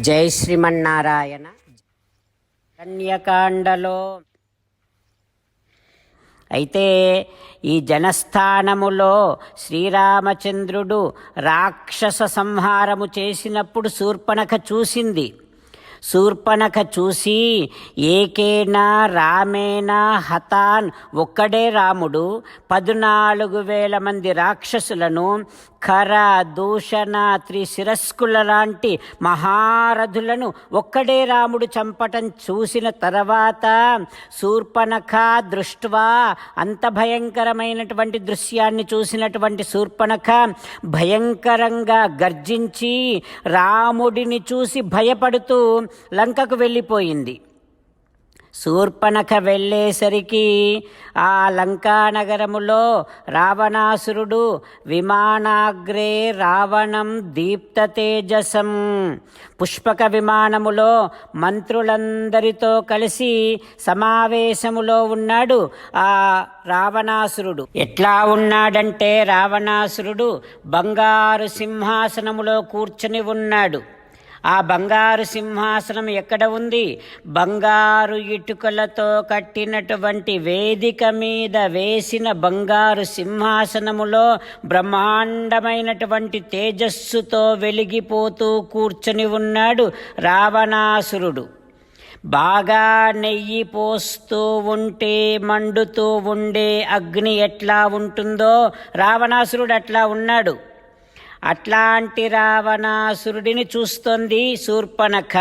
జై శ్రీమన్నారాయణ. కన్యకాండలో. అయితే ఈ జనస్థానములో శ్రీరామచంద్రుడు రాక్షస సంహారము చేసినప్పుడు శూర్పణఖ చూసింది. శూర్పణఖ చూసి ఏకేనా రామేనా హతాన్ ఒక్కడే రాముడు పద్నాలుగు వేల మంది రాక్షసులను ఖర దూషణ త్రిశిరస్కుల లాంటి మహారథులను ఒక్కడే రాముడు చంపటం చూసిన తర్వాత శూర్పణఖ దృష్ట్వా అంత భయంకరమైనటువంటి దృశ్యాన్ని చూసినటువంటి శూర్పణఖ భయంకరంగా గర్జించి రాముడిని చూసి భయపడుతూ లంకకు వెళ్ళిపోయింది. శూర్పణఖ వెళ్ళేసరికి ఆ లంకానగరములో రావణాసురుడు విమానాగ్రే రావణం దీప్త తేజసం పుష్పక విమానములో మంత్రులందరితో కలిసి సమావేశములో ఉన్నాడు ఆ రావణాసురుడు. ఎట్లా ఉన్నాడంటే రావణాసురుడు బంగారు సింహాసనములో కూర్చుని ఉన్నాడు. ఆ బంగారు సింహాసనం ఎక్కడ ఉంది? బంగారు ఇటుకలతో కట్టినటువంటి వేదిక మీద వేసిన బంగారు సింహాసనములో బ్రహ్మాండమైనటువంటి తేజస్సుతో వెలిగిపోతూ కూర్చొని ఉన్నాడు రావణాసురుడు. బాగా నెయ్యి పోస్తూ ఉంటే మండుతూ ఉండే అగ్ని ఎట్లా ఉంటుందో రావణాసురుడు అట్లా ఉన్నాడు. అట్లాంటి రావణాసురుడిని చూస్తోంది శూర్పణఖ.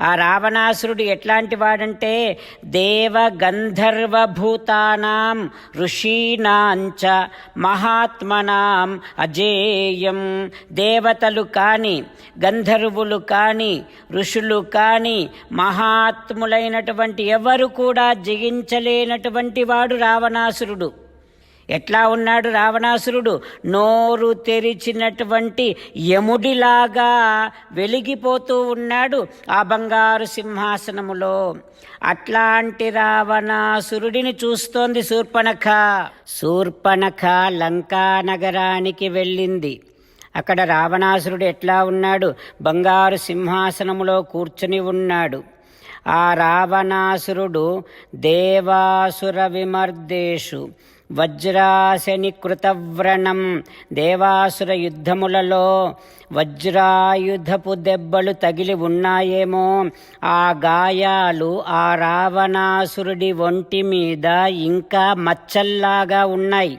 ఆ రావణాసురుడు ఎట్లాంటి వాడంటే దేవ గంధర్వభూతానాం ఋషీనాంచ మహాత్మనాం అజేయం. దేవతలు కాని గంధర్వులు కాని ఋషులు కాని మహాత్ములైనటువంటి ఎవరు కూడా జయించలేనటువంటి వాడు రావణాసురుడు. ఎట్లా ఉన్నాడు రావణాసురుడు? నోరు తెరిచినటువంటి యముడిలాగా వెలిగిపోతూ ఉన్నాడు ఆ బంగారు సింహాసనములో. అట్లాంటి రావణాసురుడిని చూస్తోంది శూర్పణఖ. శూర్పణఖ లంకా నగరానికి వెళ్ళింది. అక్కడ రావణాసురుడు ఎట్లా ఉన్నాడు? బంగారు సింహాసనములో కూర్చుని ఉన్నాడు. ఆ రావణాసురుడు దేవాసుర విమర్దేషు వజ్రాశని కృతవ్రణం దేవాసుర యుద్ధములలో వజ్రాయుధపు దెబ్బలు తగిలి ఉన్నాయేమో ఆ గాయాలు ఆ రావణాసురుడి ఒంటి మీద ఇంకా మచ్చల్లాగా ఉన్నాయి.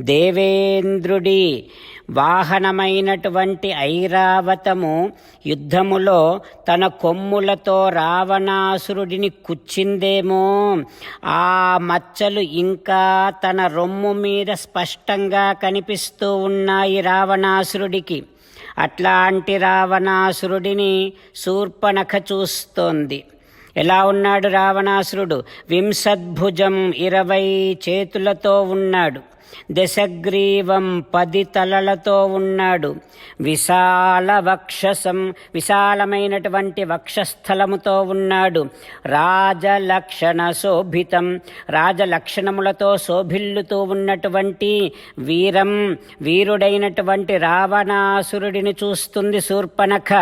దేవేంద్రుడి వాహనమైనటువంటి ఐరావతము యుద్ధములో తన కొమ్ములతో రావణాసురుడిని కుచ్చిందేమో ఆ మచ్చలు ఇంకా తన రొమ్ము మీద స్పష్టంగా కనిపిస్తూ ఉన్నాయి రావణాసురుడికి. అట్లాంటి రావణాసురుడిని శూర్పణఖ చూస్తోంది. ఎలా ఉన్నాడు రావణాసురుడు? వింశద్భుజం ఇరవై చేతులతో ఉన్నాడు. దశగ్రీవం పది తలలతో ఉన్నాడు. విశాల వక్షసం విశాలమైనటువంటి వక్షస్థలముతో ఉన్నాడు. రాజలక్షణ శోభితం రాజలక్షణములతో శోభిల్లుతూ ఉన్నటువంటి వీరం వీరుడైనటువంటి రావణాసురుడిని చూస్తుంది శూర్పణఖ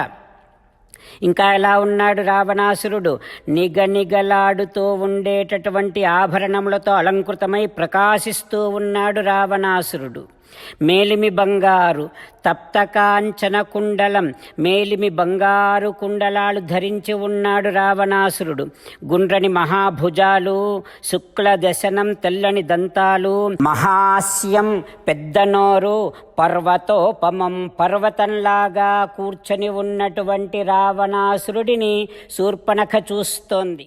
ఇంకా ఎలా ఉన్నాడు రావణాసురుడు? నిగనిగలాడుతూ ఉండేటటువంటి ఆభరణములతో అలంకృతమై ప్రకాశిస్తూ ఉన్నాడు రావణాసురుడు. మేలిమి బంగారు తప్తకాంచన కుండలం మేలిమి బంగారు కుండలాలు ధరించి ఉన్నాడు రావణాసురుడు. గుండ్రని మహాభుజాలు శుక్ల దశనం తెల్లని దంతాలు మహాస్యం పెద్ద నోరు పర్వతోపమం పర్వతంలాగా కూర్చొని ఉన్నటువంటి రావణాసురుడిని శూర్పణఖ చూస్తోంది.